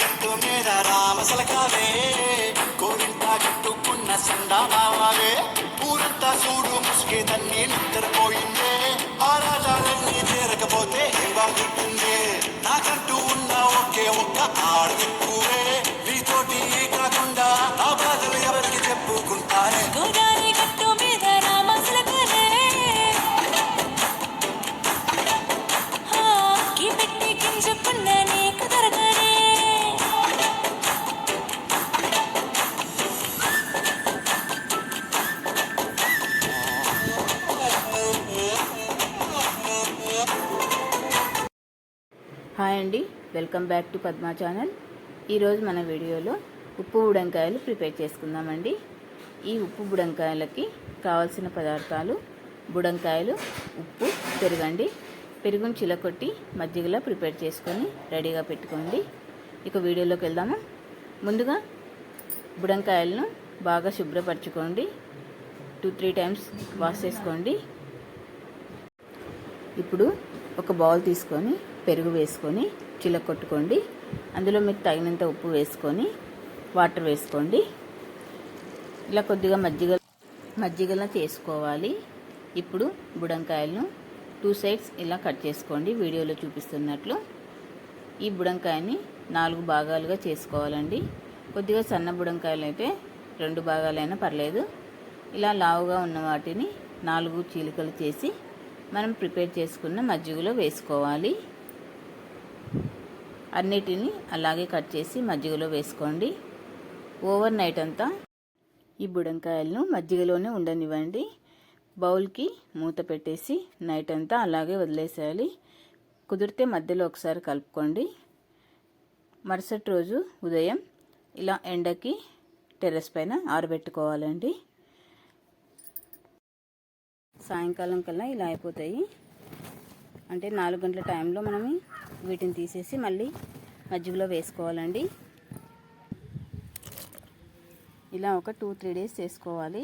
గట్టు మీద రామసలకావే గోరింట కట్టుకున్న సండామావే ఊరంతా చూడు ముసుగే తన్ని నిద్రపోయిందే. ఆ రాజాలన్నీ చేరకపోతే ఏం బాగుంటుందే నాకంటూ ఉన్న ఒకే ఒక్క ఆడదిక్కువే హాయ్ అండి. Welcome back to Padma channel. ఈరోజు మన వీడియోలో ఉప్పు బుడంకాయలు ప్రిపేర్ చేసుకుందామండి. ఈ ఉప్పు బుడంకాయలకి కావాల్సిన పదార్థాలు బుడంకాయలు ఉప్పు పెరుగండి. పెరుగును చిలకొట్టి మజ్జిగలా ప్రిపేర్ చేసుకొని రెడీగా పెట్టుకోండి. ఇక వీడియోలోకి వెళ్దామా? ముందుగా బుడంకాయలను బాగా శుభ్రపరచుకోండి. టూ త్రీ టైమ్స్ వాష్ చేసుకోండి. ఇప్పుడు ఒక బౌల్ తీసుకొని పెరుగు వేసుకొని చిలకొట్టుకోండి అందులో మీకు తగినంత ఉప్పు వేసుకొని వాటర్ వేసుకోండి. ఇలా కొద్దిగా మజ్జిగ మజ్జిగలా చేసుకోవాలి. ఇప్పుడు బుడంకాయలను టూ సైడ్స్ ఇలా కట్ చేసుకోండి. వీడియోలో చూపిస్తున్నట్లు. ఈ బుడంకాయని నాలుగు భాగాలుగా చేసుకోవాలండి. కొద్దిగా సన్న బుడంకాయలు అయితే రెండు భాగాలైనా పర్లేదు. ఇలా లావుగా ఉన్న వాటిని నాలుగు చీలికలు చేసి మనం ప్రిపేర్ చేసుకున్న మజ్జిగలో వేసుకోవాలి. అన్నిటిని అలాగే కట్ చేసి మజ్జిగలో వేసుకోండి. ఓవర్ నైట్ అంతా ఈ బుడంకాయలను మజ్జిగలోనే ఉండనివ్వండి. బౌల్కి మూత పెట్టేసి నైట్ అంతా అలాగే వదిలేసేయాలి. కుదిరితే మధ్యలో ఒకసారి కలుపుకోండి. మరుసటి రోజు ఉదయం ఇలా ఎండకి టెర్రస్ పైన ఆరబెట్టుకోవాలండి. సాయంకాలం కల్లా ఇలా అయిపోతాయి. అంటే నాలుగు గంటల టైంలో మనం వీటిని తీసేసి మళ్ళీ మజ్జిగలో వేసుకోవాలండి. ఇలా ఒక టూ త్రీ డేస్ చేసుకోవాలి.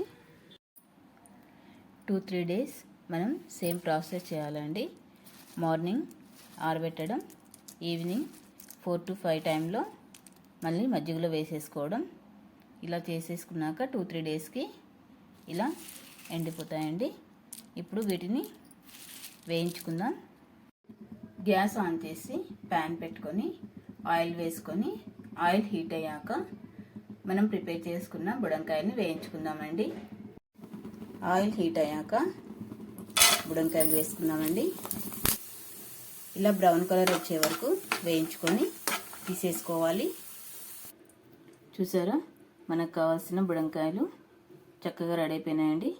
టూ త్రీ డేస్ మనం సేమ్ ప్రాసెస్ చేయాలండి. మార్నింగ్ ఆరబెట్టడం ఈవినింగ్ ఫోర్ టు ఫైవ్ టైంలో మళ్ళీ మజ్జిగలో వేసేసుకోవడం. ఇలా చేసేసుకున్నాక టూ త్రీ డేస్కి ఇలా ఎండిపోతాయండి. ఇప్పుడు వీటిని వేయించుకుందాం. గ్యాస్ ఆన్ చేసి ప్యాన్ పెట్టుకొని ఆయిల్ వేసుకొని ఆయిల్ హీట్ అయ్యాక మనం ప్రిపేర్ చేసుకున్న బుడంకాయని వేయించుకుందామండి. ఆయిల్ హీట్ అయ్యాక బుడంకాయలు వేసుకుందామండి. ఇలా బ్రౌన్ కలర్ వచ్చే వరకు వేయించుకొని తీసేసుకోవాలి. చూసారా? మనకు కావాల్సిన బుడంకాయలు చక్కగా రెడీ అయిపోయినాయండి.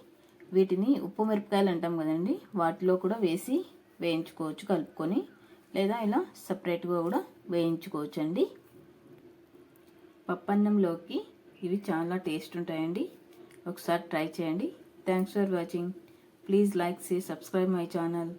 వీటిని ఉప్పు మిరపకాయలు అంటాం కదండి. వాటిలో కూడా వేసి వేయించుకోవచ్చు కలుపుకొని లేదా ఇలా సపరేట్గా కూడా వేయించుకోవచ్చు అండి పప్పన్నంలోకి ఇవి చాలా టేస్ట్ ఉంటాయండి. ఒకసారి ట్రై చేయండి. Thanks for watching please like say subscribe my channel